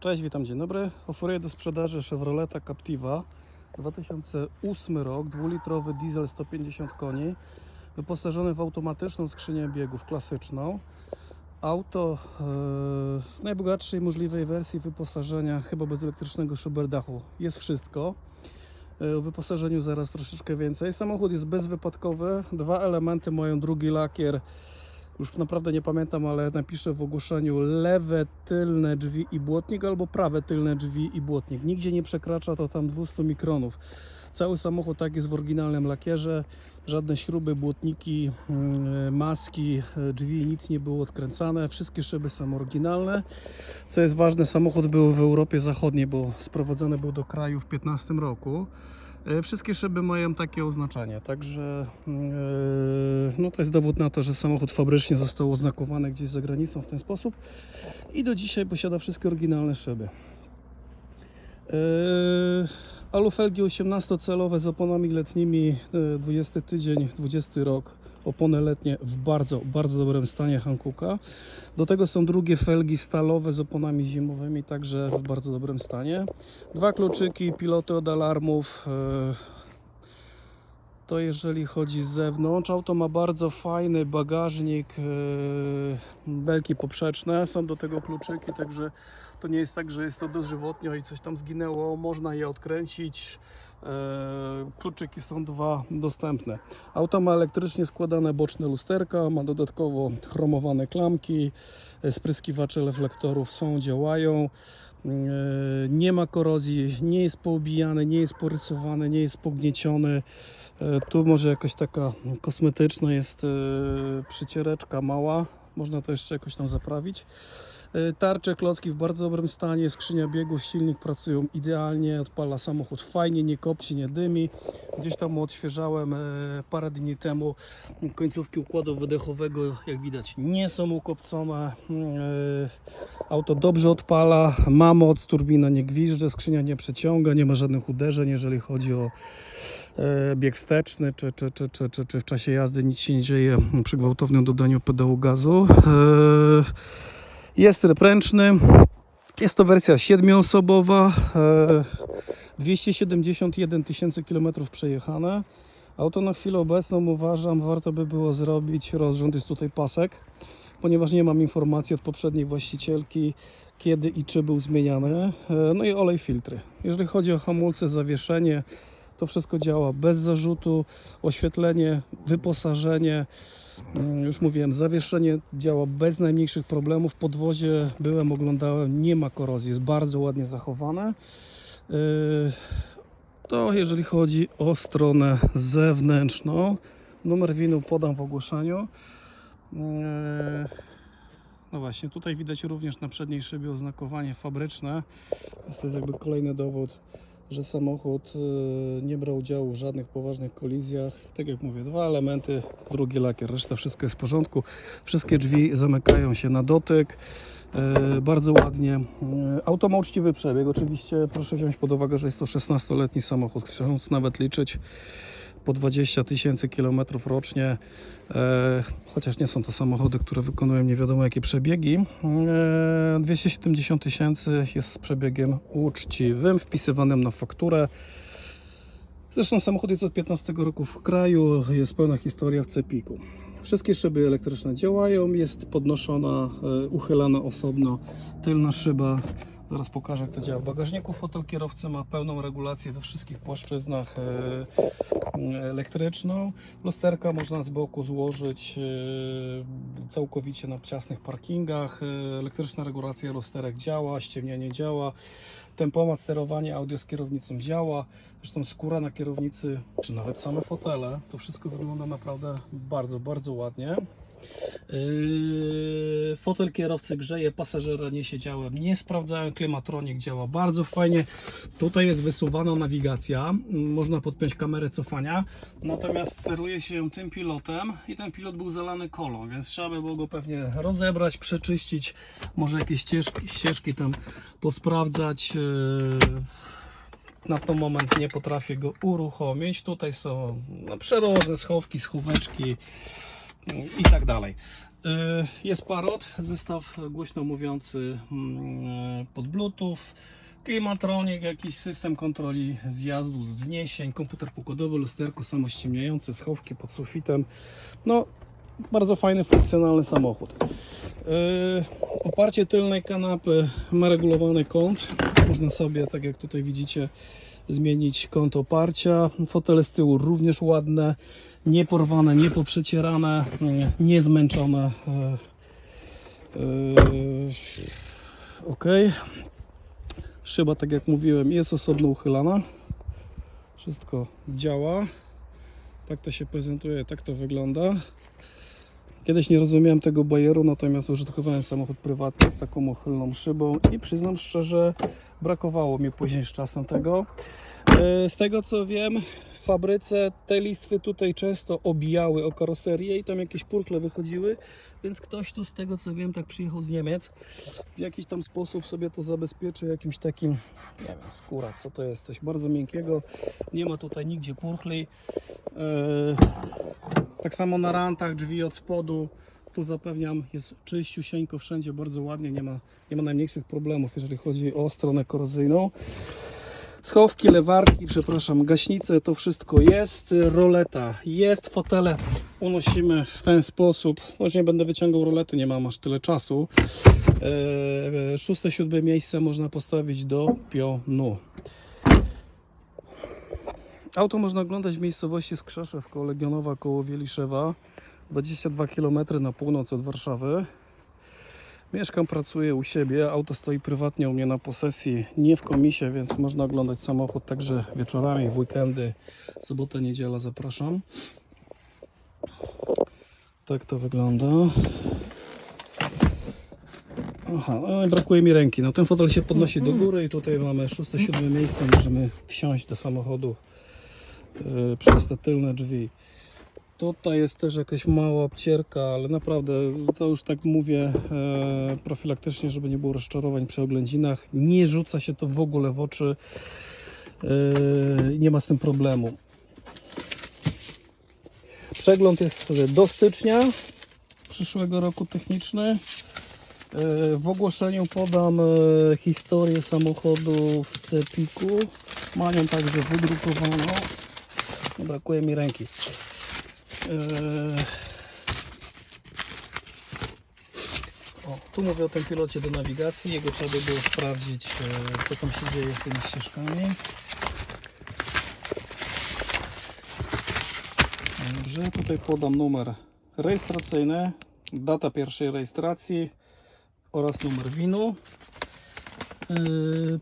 Cześć, witam, dzień dobry. Oferuję do sprzedaży Chevroleta Captiva 2008 rok, dwulitrowy diesel 150 koni, wyposażony w automatyczną skrzynię biegów klasyczną. Auto e, w najbogatszej możliwej wersji wyposażenia, chyba bez elektrycznego szyberdachu. Jest wszystko. E, O wyposażeniu zaraz troszeczkę więcej. Samochód jest bezwypadkowy. Dwa elementy mają drugi lakier. Już naprawdę nie pamiętam, ale napiszę w ogłoszeniu lewe tylne drzwi i błotnik albo prawe tylne drzwi i błotnik. Nigdzie nie przekracza to tam 200 mikronów. Cały samochód tak jest w oryginalnym lakierze. Żadne śruby, błotniki, yy, maski, drzwi, nic nie było odkręcane. Wszystkie szyby są oryginalne. Co jest ważne, samochód był w Europie Zachodniej, bo sprowadzony był do kraju w 15 roku. E, Wszystkie szyby mają takie oznaczenie, także e, no to jest dowód na to, że samochód fabrycznie został oznakowany gdzieś za granicą w ten sposób i do dzisiaj posiada wszystkie oryginalne szyby. E, Alufelgi 18-celowe z oponami letnimi, e, 20 tydzień, 20 rok, opony letnie w bardzo, bardzo dobrym stanie Hankooka. Do tego są drugie felgi stalowe z oponami zimowymi, także w bardzo dobrym stanie. Dwa kluczyki, piloty od alarmów. To jeżeli chodzi z zewnątrz. Auto ma bardzo fajny bagażnik, e, belki poprzeczne, są do tego kluczyki, także to nie jest tak, że jest to dożywotnio i coś tam zginęło. Można je odkręcić. E, Kluczyki są dwa dostępne. Auto ma elektrycznie składane boczne lusterka, ma dodatkowo chromowane klamki, e, spryskiwacze reflektorów są, działają. E, Nie ma korozji, nie jest poobijany, nie jest porysowany, nie jest pognieciony. E, Tu może jakaś taka kosmetyczna jest e, przyciereczka mała, można to jeszcze jakoś tam zaprawić. E, Tarcze, klocki w bardzo dobrym stanie, skrzynia biegów, silnik pracują idealnie, odpala samochód fajnie, nie kopci, nie dymi. Gdzieś tam odświeżałem e, parę dni temu końcówki układu wydechowego, jak widać nie są ukopcone. E, Auto dobrze odpala, ma moc, turbina nie gwizdże, skrzynia nie przeciąga, nie ma żadnych uderzeń, jeżeli chodzi o bieg wsteczny, czy, czy, czy, czy, czy, czy w czasie jazdy nic się nie dzieje przy gwałtownym dodaniu pedału gazu. Jest tryb ręczny. Jest to wersja siedmioosobowa. e, 271 tysięcy kilometrów przejechane. Auto na chwilę obecną uważam, warto by było zrobić rozrząd, jest tutaj pasek, ponieważ nie mam informacji od poprzedniej właścicielki, kiedy i czy był zmieniany. E, No i olej filtry. Jeżeli chodzi o hamulce, zawieszenie, to wszystko działa bez zarzutu, oświetlenie, wyposażenie, już mówiłem, zawieszenie działa bez najmniejszych problemów. Podwozie byłem, oglądałem, nie ma korozji, jest bardzo ładnie zachowane. Yy, To jeżeli chodzi o stronę zewnętrzną, numer winu podam w ogłoszeniu. Yy, No właśnie, tutaj widać również na przedniej szybie oznakowanie fabryczne. Więc to jest jakby kolejny dowód, że samochód yy, nie brał udziału w żadnych poważnych kolizjach. Tak jak mówię, dwa elementy, drugi lakier, reszta wszystko jest w porządku. Wszystkie drzwi zamykają się na dotyk. E, bardzo ładnie. E, Auto ma uczciwy przebieg. Oczywiście proszę wziąć pod uwagę, że jest to 16-letni samochód. Chcąc nawet liczyć po 20 tysięcy kilometrów rocznie, e, chociaż nie są to samochody, które wykonują nie wiadomo jakie przebiegi. E, 270 tysięcy jest z przebiegiem uczciwym, wpisywanym na fakturę. Zresztą samochód jest od 15 roku w kraju, jest pełna historia w Cepiku. Wszystkie szyby elektryczne działają, jest podnoszona, e, uchylana osobno tylna szyba. Zaraz pokażę jak to działa. W bagażniku fotel kierowcy ma pełną regulację we wszystkich płaszczyznach e, elektryczną. Lusterka można z boku złożyć e, całkowicie na ciasnych parkingach. E, Elektryczna regulacja lusterek działa, ściemnianie działa. Tempomat sterowania audio z kierownicą działa. Zresztą skóra na kierownicy, czy nawet same fotele, to wszystko wygląda naprawdę bardzo, bardzo ładnie. Yy, fotel kierowcy grzeje, pasażera nie siedziałem, nie sprawdzałem, klimatronik działa bardzo fajnie. Tutaj jest wysuwana nawigacja, mm, można podpiąć kamerę cofania, natomiast steruje się tym pilotem i ten pilot był zalany kolą, więc trzeba by było go pewnie rozebrać, przeczyścić, może jakieś ścieżki, ścieżki tam posprawdzać. Yy, na ten moment nie potrafię go uruchomić. Tutaj są no, przeróżne schowki, schóweczki i tak dalej. E, Jest parot, zestaw głośno mówiący mm, pod Bluetooth, klimatronik, jakiś system kontroli zjazdów, wzniesień, komputer pokładowy, lusterko samościemniające, schowki pod sufitem. No, bardzo fajny, funkcjonalny samochód. E, Oparcie tylnej kanapy ma regulowany kąt. Można sobie, tak jak tutaj widzicie, zmienić kąt oparcia. Fotele z tyłu również ładne, nie porwane, nie poprzecierane, nie- nie zmęczone. E, e, Ok. Szyba, tak jak mówiłem, jest osobno uchylana. Wszystko działa. Tak to się prezentuje, tak to wygląda. Kiedyś nie rozumiałem tego bajeru, natomiast użytkowałem samochód prywatny z taką uchylną szybą i przyznam szczerze, brakowało mi później z czasem tego. E, Z tego co wiem, w fabryce te listwy tutaj często obijały o karoserię i tam jakieś purkle wychodziły, więc ktoś tu z tego co wiem tak przyjechał z Niemiec, w jakiś tam sposób sobie to zabezpieczył jakimś takim, nie wiem, skóra, co to jest, coś bardzo miękkiego, nie ma tutaj nigdzie purchli. E, tak samo na rantach, drzwi od spodu. Tu zapewniam, jest czyściusieńko wszędzie, bardzo ładnie, nie ma, nie ma najmniejszych problemów, jeżeli chodzi o stronę korozyjną. Schowki, lewarki, przepraszam, gaśnice, to wszystko jest. Roleta jest, fotele unosimy w ten sposób. Może nie będę wyciągał rolety, nie mam aż tyle czasu. Eee, szóste, siódme miejsce można postawić do pionu. Auto można oglądać w miejscowości Skrzeszew koło Legionowa, koło Wieliszewa. 22 km na północ od Warszawy. Mieszkam, pracuję u siebie. Auto stoi prywatnie u mnie na posesji, nie w komisie, więc można oglądać samochód także wieczorami, w weekendy, sobota, niedziela. Zapraszam. Tak to wygląda. Aha, no brakuje mi ręki. No ten fotel się podnosi do góry i tutaj mamy 6-7 miejsce. Możemy wsiąść do samochodu yy, przez te tylne drzwi. Tutaj jest też jakaś mała obcierka, ale naprawdę to już tak mówię e, profilaktycznie, żeby nie było rozczarowań przy oględzinach. Nie rzuca się to w ogóle w oczy. E, nie ma z tym problemu. Przegląd jest do stycznia przyszłego roku techniczny. E, W ogłoszeniu podam e, historię samochodu w Cepiku. Mają także wydrukowaną. No, Brakuje mi ręki. Eee, O, tu mówię o tym pilocie do nawigacji. Jego trzeba by było sprawdzić, e, co tam się dzieje z tymi ścieżkami. Dobrze, tutaj podam numer rejestracyjny, data pierwszej rejestracji oraz numer winu. Eee,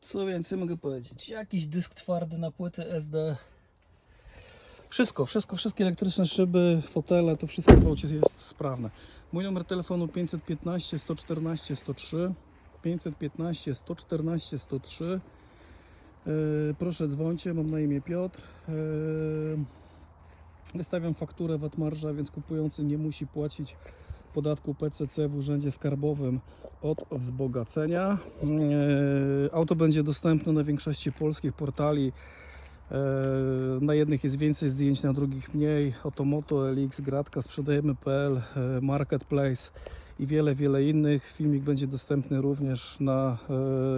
Co więcej mogę powiedzieć? Jakiś dysk twardy na płyty SD. Wszystko, wszystko, wszystkie elektryczne szyby, fotele, to wszystko w aucie jest sprawne. Mój numer telefonu 515 114 103 515 114 103 Yy, Proszę dzwońcie, mam na imię Piotr. Yy, Wystawiam fakturę VAT marża, więc kupujący nie musi płacić podatku PCC w Urzędzie Skarbowym od wzbogacenia. Yy, Auto będzie dostępne na większości polskich portali. E, Na jednych jest więcej zdjęć, na drugich mniej. Otomoto, LX, Gratka, sprzedajemy.pl, e, Marketplace i wiele, wiele innych. Filmik będzie dostępny również na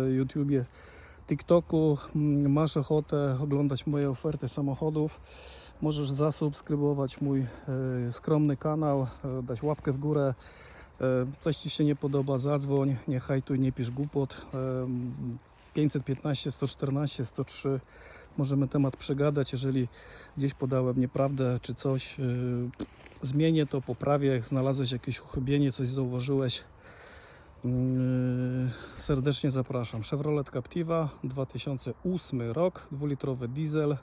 e, YouTubie, TikToku. Mm, Masz ochotę oglądać moje oferty samochodów. Możesz zasubskrybować mój skromny kanał, dać łapkę w górę. Coś Ci się nie podoba, zadzwoń, nie hajtuj, nie pisz głupot. E, 515 114 103 możemy temat przegadać, jeżeli gdzieś podałem nieprawdę czy coś, yy, zmienię to, poprawię, jak znalazłeś jakieś uchybienie, coś zauważyłeś. Yy, serdecznie zapraszam. Chevrolet Captiva 2008 rok, dwulitrowy diesel,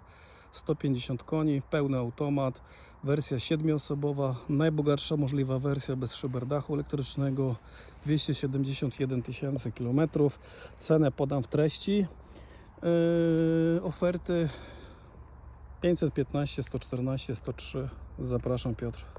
150 koni, pełny automat, wersja 7-osobowa, najbogatsza możliwa wersja bez szyberdachu elektrycznego, 271 tysięcy kilometrów. Cenę podam w treści. Yy, oferty 515, 114, 103. Zapraszam Piotr.